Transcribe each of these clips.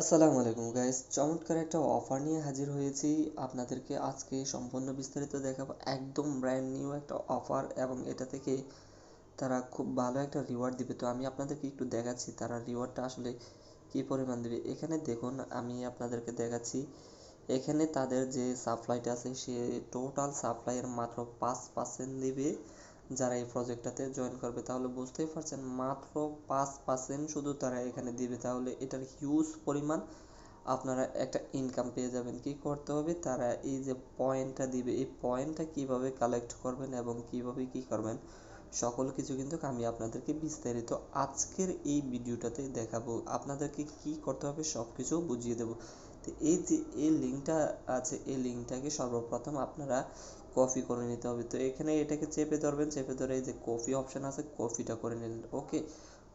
আসসালামু আলাইকুম গাইস চমৎকার একটা অফার নিয়ে হাজির হয়েছি। আপনাদেরকে আজকে সম্পূর্ণ বিস্তারিত দেখাবো। একদম ব্র্যান্ড নিউ একটা অফার এবং এটা থেকে তারা খুব ভালো একটা রিওয়ার্ড দিবে। তো আমি আপনাদেরকে একটু দেখাচ্ছি তারা রিওয়ার্ডটা আসলে কি পরিমাণ দিবে। এখানে দেখুন, আমি আপনাদেরকে দেখাচ্ছি। এখানে তাদের যে সাপ্লাইটা আছে, সে টোটাল সাপ্লাইয়ের মাত্র পাঁচ পার্সেন্ট দিবে। যারা এই প্রজেক্টটাতে জয়েন করবে, তাহলে বুঝতেই পারছেন, মাত্র পাঁচ পার্সেন্ট শুধু তারা এখানে দিবে। তাহলে এটার হিউজ পরিমাণ আপনারা একটা ইনকাম পেয়ে যাবেন। কি করতে হবে? তারা এই যে পয়েন্টটা দিবে, এই পয়েন্টটা কীভাবে কালেক্ট করবেন এবং কীভাবে কি করবেন, সকল কিছু কিন্তু আমি আপনাদেরকে বিস্তারিত আজকের এই ভিডিওটাতে দেখাবো। আপনাদেরকে কি করতে হবে সব কিছু বুঝিয়ে দেবো। তো এই যে, এই লিঙ্কটা আছে, এই লিঙ্কটাকে সর্বপ্রথম আপনারা কপি করে নিতে হবে। তো এখানে এটাকে চেপে ধরবেন, চেপে ধরে এই যে কপি অপশন আছে কপিটা করে নিলেন। ওকে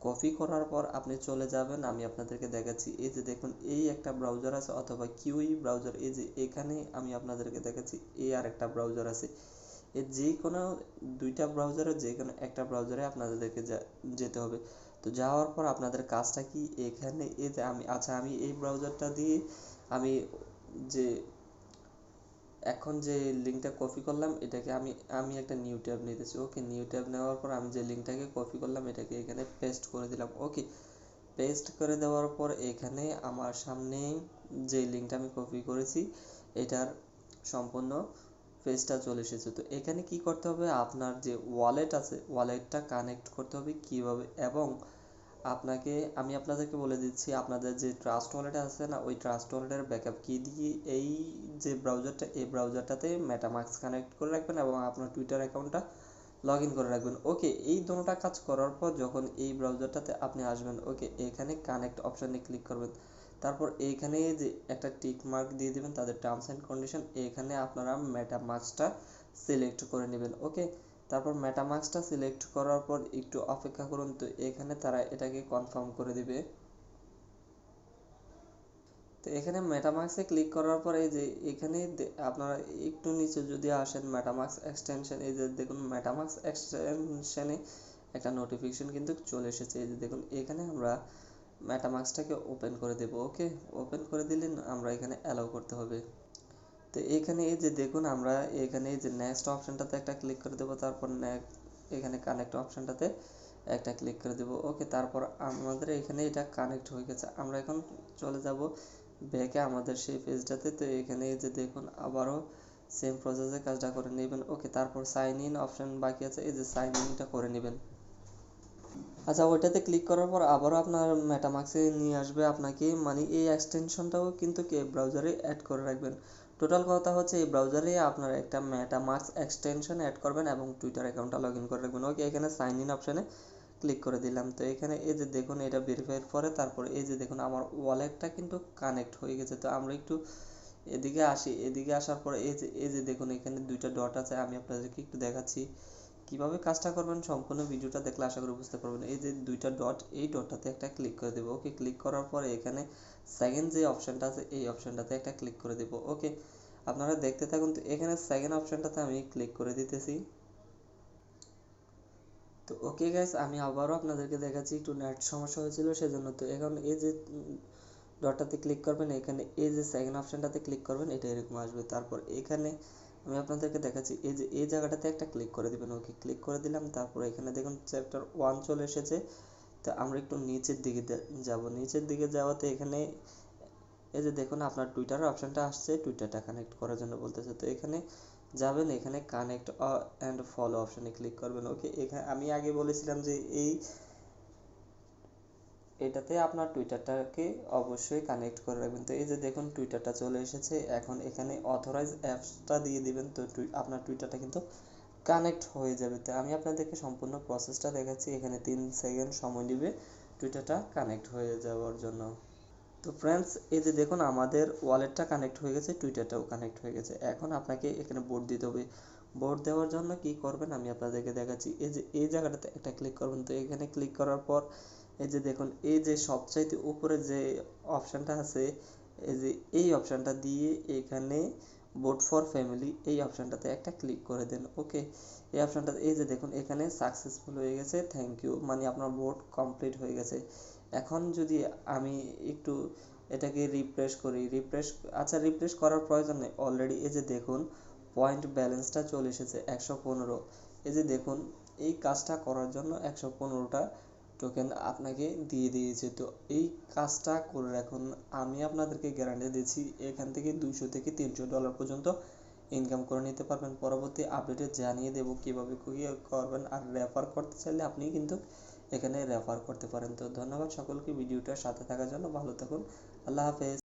কপি করার পর আপনি চলে যাবেন, আমি আপনাদেরকে দেখাচ্ছি। এই যে দেখুন, এই একটা ব্রাউজার আছে অথবা কিউই ব্রাউজার এই যে এখানে আমি আপনাদেরকে দেখাচ্ছি, এই আর একটা ব্রাউজার আছে। এর যে কোনো দুইটা ব্রাউজারে যে কোনো একটা ব্রাউজারে আপনাদেরকে যেতে হবে। তো যাওয়ার পর আপনাদের কাজটা কি? এখানে এই যে আমি আচ্ছা আমি এই ব্রাউজারটা দিয়ে আমি যে এখন যে লিঙ্কটা কপি করলাম, এটাকে আমি আমি একটা নিউ ট্যাব নিতেছি। ওকে নিউ ট্যাব নেওয়ার পর আমি যে লিঙ্কটাকে কপি করলাম, এটাকে এখানে পেস্ট করে দিলাম। ওকে পেস্ট করে দেওয়ার পর এখানে আমার সামনে যে লিঙ্কটা আমি কপি করেছি, এটার সম্পূর্ণ পেজটা চলে এসেছে। তো এখানে কি করতে হবে? আপনার যে ওয়ালেট আছে ওয়ালেটটা কানেক্ট করতে হবে কীভাবে? এবং আপনাকে, আমি আপনাদেরকে বলে দিচ্ছি, আপনাদের যে ট্রাস্ট ওয়ালেট আছে না, ওই ট্রাস্ট ওয়ালেটের ব্যাকআপ কি দিয়ে এই যে ব্রাউজারটা এই ব্রাউজারটাতে মেটামাক্স কানেক্ট করে রাখবেন এবং আপনার টুইটার অ্যাকাউন্টটা লগ ইন করে রাখবেন। ওকে এই দুটোটা কাজ করার পর যখন এই ব্রাউজারটাতে আপনি আসবেন ওকে এখানে কানেক্ট অপশানে ক্লিক করবেন। তারপর এইখানে যে একটা টিক মার্ক দিয়ে দেবেন, তাদের টার্মস অ্যান্ড কন্ডিশন এখানে আপনারা মেটামাক্সটা সিলেক্ট করে নেবেন। ওকে তারপর মেটামাক্সটা সিলেক্ট করার পর একটু অপেক্ষা করুন, তো এখানে তারা এটাকে কনফার্ম করে দিবে। তো এখানে মেটামাক্সে ক্লিক করার পর এই যে এখানে আপনারা একটু নিচে যদি আসেন মেটামাক্স এক্সটেনশন এই যে দেখুন মেটামাক্স এক্সটেনশনে একটা নোটিফিকেশন কিন্তু চলে এসেছে। এই যে দেখুন, এখানে আমরা মেটামাক্সটাকে ওপেন করে দেব ওকে ওপেন করে দিলে আমরা এখানে অ্যালাউ করতে হবে। তো এখানে এই যে দেখুন আমরা এখানে এই যে নেক্সট অপশনটাতে একটা ক্লিক করে দেবো, তারপর এখানে কানেক্ট অপশনটাতে একটা ক্লিক করে দেবো। ওকে তারপর আমাদের এখানে এটা কানেক্ট হয়ে গেছে। আমরা এখন চলে যাব ব্যাকে আমাদের সেই পেজটাতে তো এখানে এই যে দেখুন, আবারও সেম প্রসেসে কাজটা করে নেবেন। ওকে তারপর সাইন ইন অপশন বাকি আছে। এই যে সাইন ইনটা করে নেবেন। আচ্ছা ওইটাতে ক্লিক করার পর আবারও আপনার মেটামাক্সে নিয়ে আসবে আপনাকে। মানে এই এক্সটেনশনটাও কিন্তু কে ব্রাউজারে অ্যাড করে রাখবেন। টোটাল কথা হচ্ছে এই ব্রাউজারে আপনারা একটা মেটা মার্কস এক্সটেনশন অ্যাড করবেন এবং টুইটার অ্যাকাউন্টটা লগ ইন করে রাখবেন। ওকে এখানে সাইন ইন অপশানে ক্লিক করে দিলাম। তো এখানে এই যে দেখুন, এটা ভেরিফাইয়ের পরে তারপর এই যে দেখুন, আমার ওয়ালেটটা কিন্তু কানেক্ট হয়ে গেছে। তো আমরা একটু এদিকে আসি। এদিকে আসার পর এই যে এই যে দেখুন, এখানে দুইটা ডট আছে। আমি আপনাদেরকে একটু দেখাচ্ছি। কীভাবে কাজটা করবেন, সম্পূর্ণ ভিডিওটা দেখলে আশা করি বুঝতে পারবেন। এই যে দুইটা ডট এই ডটটাতে একটা ক্লিক করে দেবো। ওকে ক্লিক করার পরে এখানে সেকেন্ড যে অপশানটা আছে, এই অপশানটাতে একটা ক্লিক করে দেবো। ওকে আপনারা দেখতে থাকুন তো, এখানে সেকেন্ড অপশানটাতে আমি ক্লিক করে দিতেছি। তো ওকে গাইস আমি আবারও আপনাদেরকে দেখাচ্ছি, একটু নেট সমস্যা হয়েছিল সেজন্য। তো এখন এই যে ডটটাতে ক্লিক করবেন, এখানে এই যে সেকেন্ড অপশানটাতে ক্লিক করবেন, এটা এরকম আসবে। তারপর এখানে আমি আপনাদেরকে দেখাচ্ছি, এই যে, এই জায়গাটাতে একটা ক্লিক করে দিবেন, ওকে ক্লিক করে দিলাম, তারপর এখানে দেখুন চ্যাপ্টার ওয়ান চলে এসেছে, তো আমরা একটু নিচের দিকে যাব, নিচের দিকে যাওয়াতে এখানে, এই যে দেখুন আপনার টুইটারের অপশানটা আসছে টুইটারটা কানেক্ট করার জন্য বলতেছে, তো এখানে যাবেন, এখানে কানেক্ট অ্যান্ড ফলো অপশানে ক্লিক করবেন, ওকে এখানে আমি আগে বলেছিলাম যে এই এটাতে আপনার টুইটারটাকে অবশ্যই কানেক্ট করে রাখবেন। তো এই যে দেখুন টুইটারটা চলে এসেছে। এখন এখানে অথরাইজ অ্যাপসটা দিয়ে দিবেন, তো আপনার টুইটারটা কিন্তু কানেক্ট হয়ে যাবে। তো আমি আপনাদেরকে সম্পূর্ণ প্রসেসটা দেখাচ্ছি। এখানে তিন সেকেন্ড সময় নেবে টুইটারটা কানেক্ট হয়ে যাওয়ার জন্য। তো ফ্রেন্ডস এই যে দেখুন, আমাদের ওয়ালেটটা কানেক্ট হয়ে গেছে টুইটারটাও কানেক্ট হয়ে গেছে। এখন আপনাকে এখানে বোর্ড দিতে হবে। বোর্ড দেওয়ার জন্য কি করবেন? আমি আপনাদেরকে দেখাচ্ছি। এই যে, এই জায়গাটাতে একটা ক্লিক করবেন। তো এখানে ক্লিক করার পর এই যে দেখুন, এই যে সবচাইতে উপরে যে অপশানটা আছে, এই যে এই অপশানটা দিয়ে এখানে বোট ফর ফ্যামিলি এই অপশানটাতে একটা ক্লিক করে দেন ওকে এই অপশানটাতে এই যে দেখুন, এখানে সাকসেসফুল হয়ে গেছে থ্যাংক ইউ মানে আপনার বোট কমপ্লিট হয়ে গেছে। এখন যদি আমি একটু এটাকে রিফ্রেশ করি রিফ্রেশ আচ্ছা রিফ্রেশ করার প্রয়োজন নেই অলরেডি এই যে দেখুন পয়েন্ট ব্যালেন্সটা চলে এসেছে, একশো পনেরো। এই যে দেখুন, এই কাজটা করার জন্য একশো পনেরোটা টোকেন আপনাকে দিয়ে দিয়েছে। তো এই কাজটা করে রাখুন। আমি আপনাদেরকে গ্যারান্টি দিচ্ছি, এখান থেকে দুশো থেকে তিনশো ডলার পর্যন্ত ইনকাম করে নিতে পারবেন। পরবর্তী আপডেটে জানিয়ে দেবো কীভাবে কী করবেন আর রেফার করতে চাইলে আপনি কিন্তু এখানে রেফার করতে পারেন। তো ধন্যবাদ সকলকে, ভিডিওটার সাথে থাকার জন্য ভালো থাকুন। আল্লাহ হাফেজ।